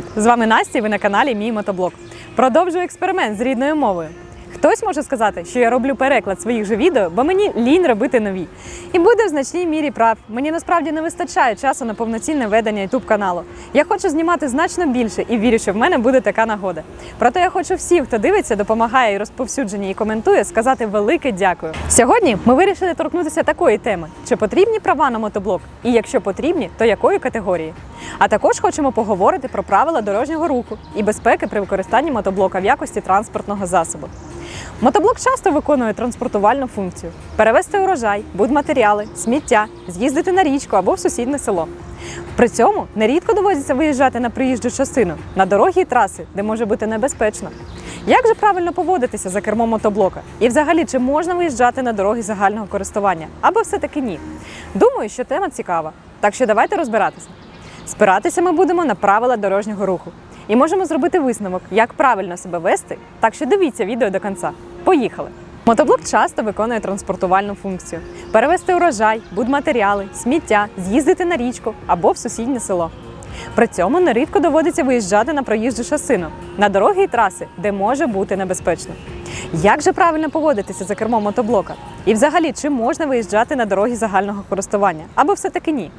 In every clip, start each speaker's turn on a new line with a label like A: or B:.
A: Привіт! З вами Настя. Ви на каналі Мій Мотоблог. Продовжую експеримент з рідною мовою. Хтось може сказати, що я роблю переклад своїх же відео, бо мені лінь робити нові. І буде в значній мірі прав. Мені насправді не вистачає часу на повноцінне ведення youtube каналу. Я хочу знімати значно більше і вірю, що в мене буде така нагода. Проте я хочу всім, хто дивиться, допомагає і розповсюдження і коментує, сказати велике дякую. Сьогодні ми вирішили торкнутися такої теми: чи потрібні права на мотоблок? І якщо потрібні, то якої категорії? А також хочемо поговорити про правила дорожнього руху і безпеки при використанні мотоблока в якості транспортного засобу. Мотоблок часто виконує транспортувальну функцію: перевезти урожай, будматеріали, сміття, з'їздити на річку або в сусіднє село. При цьому нерідко доводиться виїжджати на приїжджу частину, на дороги і траси, де може бути небезпечно. Як же правильно поводитися за кермом мотоблока? І взагалі, чи можна виїжджати на дороги загального користування? Або все-таки ні? Думаю, що тема цікава. Так що давайте розбиратися. Спиратися ми будемо на правила дорожнього руху і можемо зробити висновок, як правильно себе вести. Так що дивіться відео до кінця. Поїхали! Мотоблок часто виконує транспортувальну функцію: перевезти урожай, будматеріали, сміття, з'їздити на річку або в сусіднє село. При цьому нерідко доводиться виїжджати на проїжджу шосину, на дороги і траси, де може бути небезпечно. Як же правильно поводитися за кермом мотоблока? І взагалі, чи можна виїжджати на дороги загального користування? Або все-таки ні?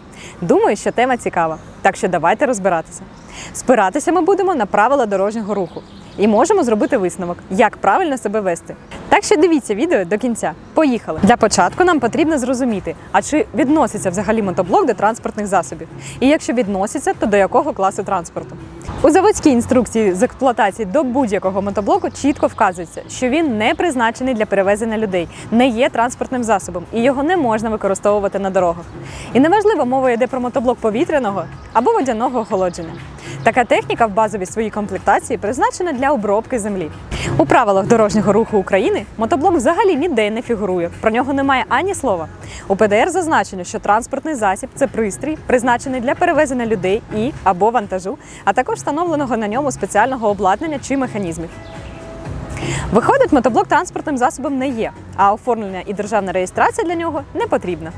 A: Думаю, що тема цікава. Так що давайте розбиратися. Спиратися ми будемо на правила дорожнього руху і можемо зробити висновок, як правильно себе вести. Так що дивіться відео до кінця. Поїхали! Для початку нам потрібно зрозуміти, а чи відноситься взагалі мотоблок до транспортних засобів. І якщо відноситься, то до якого класу транспорту. У заводській інструкції з експлуатації до будь-якого мотоблоку чітко вказується, що він не призначений для перевезення людей, не є транспортним засобом і його не можна використовувати на дорогах. І неважливо, мова йде про мотоблок повітряного або водяного охолодження. Така техніка в базовій своїй комплектації призначена для обробки землі. У правилах дорожнього руху України мотоблок взагалі ніде не фігурує. Про нього немає ані слова. У ПДР зазначено, що транспортний засіб це пристрій, призначений для перевезення людей і або вантажу, а також встановленого на ньому спеціального обладнання чи механізмів. Виходить, мотоблок транспортним засобом не є, а оформлення і державна реєстрація для нього не потрібна.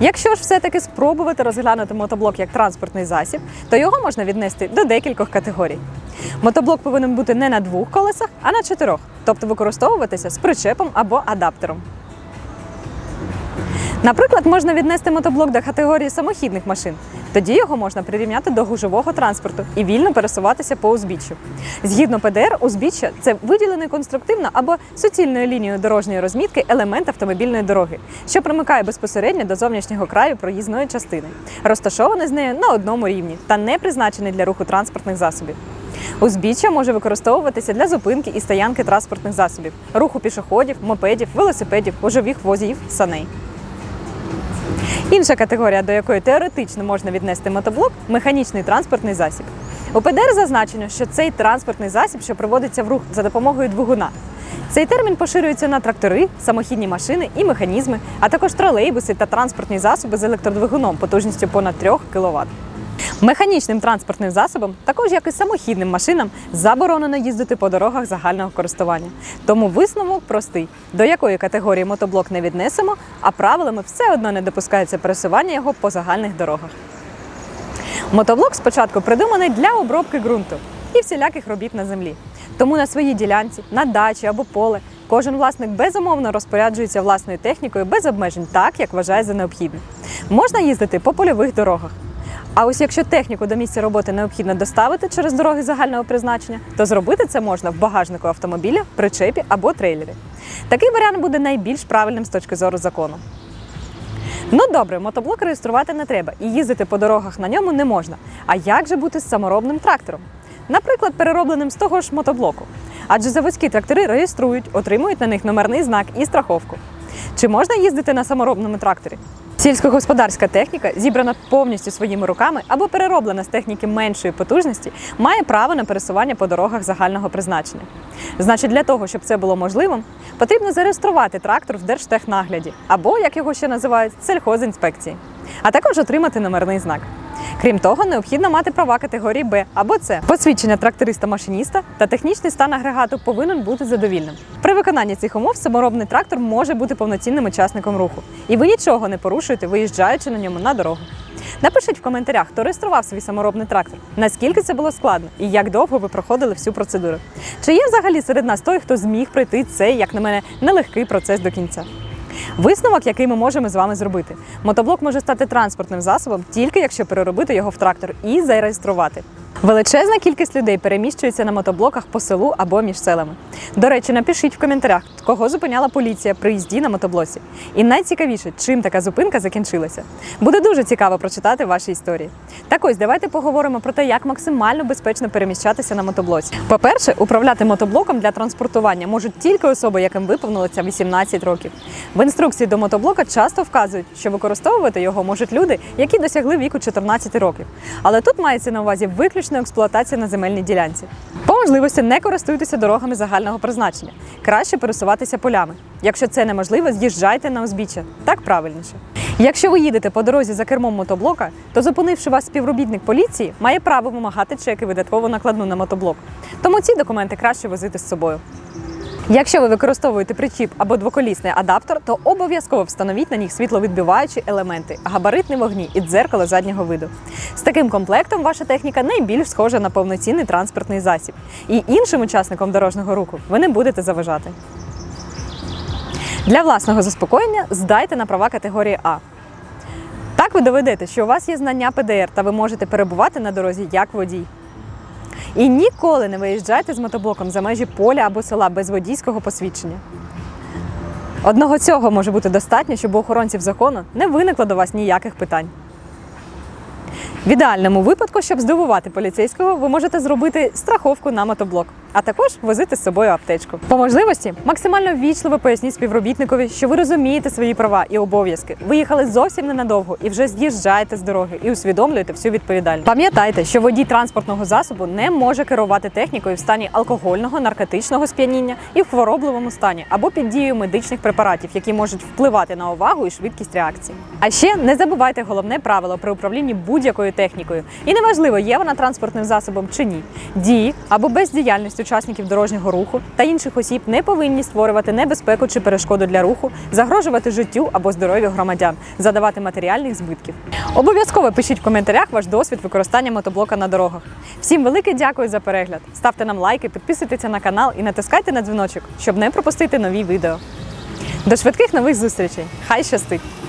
A: Якщо ж все-таки спробувати розглянути мотоблок як транспортний засіб, то його можна віднести до декількох категорій. Мотоблок повинен бути не на двох колесах, а на чотирьох, тобто використовуватися з причепом або адаптером. Наприклад, можна віднести мотоблок до категорії самохідних машин. Тоді його можна прирівняти до гужового транспорту і вільно пересуватися по узбіччю. Згідно ПДР, узбіччя це виділений конструктивно або суцільною лінією дорожньої розмітки елемент автомобільної дороги, що примикає безпосередньо до зовнішнього краю проїзної частини, розташований з нею на одному рівні та не призначений для руху транспортних засобів. Узбіччя може використовуватися для зупинки і стоянки транспортних засобів, руху пішоходів, мопедів, велосипедів, гужових возів, саней. Інша категорія, до якої теоретично можна віднести мотоблок механічний транспортний засіб. У ПДР зазначено, що цей транспортний засіб, що приводиться в рух за допомогою двигуна. Цей термін поширюється на трактори, самохідні машини і механізми, а також тролейбуси та транспортні засоби з електродвигуном потужністю понад 3 кВт. Механічним транспортним засобом, також як і самохідним машинам, заборонено їздити по дорогах загального користування. Тому висновок простий: до якої категорії мотоблок не віднесемо, а правилами все одно не допускається пересування його по загальних дорогах. Мотоблок спочатку придуманий для обробки ґрунту і всіляких робіт на землі. Тому на своїй ділянці, на дачі або поле кожен власник безумовно розпоряджується власною технікою без обмежень, так як вважає за необхідне. Можна їздити по польових дорогах. А ось якщо техніку до місця роботи необхідно доставити через дороги загального призначення, то зробити це можна в багажнику автомобіля, причепі або трейлері. Такий варіант буде найбільш правильним з точки зору закону. Ну добре, мотоблок реєструвати не треба і їздити по дорогах на ньому не можна. А як же бути з саморобним трактором? Наприклад, переробленим з того ж мотоблоку. Адже заводські трактори реєструють, отримують на них номерний знак і страховку. Чи можна їздити на саморобному тракторі? Сільськогосподарська техніка, зібрана повністю своїми руками або перероблена з техніки меншої потужності, має право на пересування по дорогах загального призначення. Значить, для того, щоб це було можливим, потрібно зареєструвати трактор в держтехнагляді або, як його ще називають, сельхозінспекції, а також отримати номерний знак. Крім того, необхідно мати права категорії Б або С. Посвідчення тракториста-машиніста та технічний стан агрегату повинен бути задовільним. При виконанні цих умов саморобний трактор може бути повноцінним учасником руху, і ви нічого не порушуєте, виїжджаючи на ньому на дорогу. Напишіть в коментарях, хто реєстрував свій саморобний трактор, наскільки це було складно і як довго ви проходили всю процедуру. Чи є взагалі серед нас той, хто зміг пройти цей, як на мене, нелегкий процес до кінця? Висновок, який ми можемо з вами зробити. Мотоблок може стати транспортним засобом тільки якщо переробити його в трактор і зареєструвати. Величезна кількість людей переміщується на мотоблоках по селу або між селами. До речі, напишіть в коментарях, кого зупиняла поліція при їзді на мотоблоці. І найцікавіше, чим така зупинка закінчилася. Буде дуже цікаво прочитати ваші історії. Так ось давайте поговоримо про те, як максимально безпечно переміщатися на мотоблоці. По-перше, управляти мотоблоком для транспортування можуть тільки особи, яким виповнилося 18 років. В інструкції до мотоблока часто вказують, що використовувати його можуть люди, які досягли віку 14 років. Але тут мається на увазі виключно експлуатація на земельній ділянці. По можливості не користуйтеся дорогами загального призначення. Краще пересуватися полями. Якщо це неможливо, з'їжджайте на узбіччя. Так правильніше. Якщо ви їдете по дорозі за кермом мотоблока, то зупинивши вас співробітник поліції, має право вимагати чеки видатково накладну на мотоблок. Тому ці документи краще возити з собою. Якщо ви використовуєте причіп або двоколісний адаптер, то обов'язково встановіть на них світловідбиваючі елементи, габаритні вогні і дзеркало заднього виду. З таким комплектом ваша техніка найбільш схожа на повноцінний транспортний засіб. І іншим учасникам дорожнього руху ви не будете заважати. Для власного заспокоєння здайте на права категорії А. Так ви доведете, що у вас є знання ПДР та ви можете перебувати на дорозі як водій. І ніколи не виїжджайте з мотоблоком за межі поля або села без водійського посвідчення. Одного цього може бути достатньо, щоб у охоронців закону не виникло до вас ніяких питань. В ідеальному випадку, щоб здивувати поліцейського, ви можете зробити страховку на мотоблок, а також возити з собою аптечку. По можливості максимально ввічливо поясніть співробітникові, що ви розумієте свої права і обов'язки. Ви їхали зовсім ненадовго і вже з'їжджаєте з дороги і усвідомлюєте всю відповідальність. Пам'ятайте, що водій транспортного засобу не може керувати технікою в стані алкогольного, наркотичного сп'яніння і в хворобливому стані або під дією медичних препаратів, які можуть впливати на увагу і швидкість реакції. А ще не забувайте головне правило при управлінні будь-якою технікою. І неважливо, є вона транспортним засобом чи ні. Дії або бездіяльність учасників дорожнього руху та інших осіб не повинні створювати небезпеку чи перешкоду для руху, загрожувати життю або здоров'ю громадян, задавати матеріальних збитків. Обов'язково пишіть в коментарях ваш досвід використання мотоблока на дорогах. Всім велике дякую за перегляд. Ставте нам лайки, підписуйтеся на канал і натискайте на дзвіночок, щоб не пропустити нові відео. До швидких нових зустрічей! Хай щастить!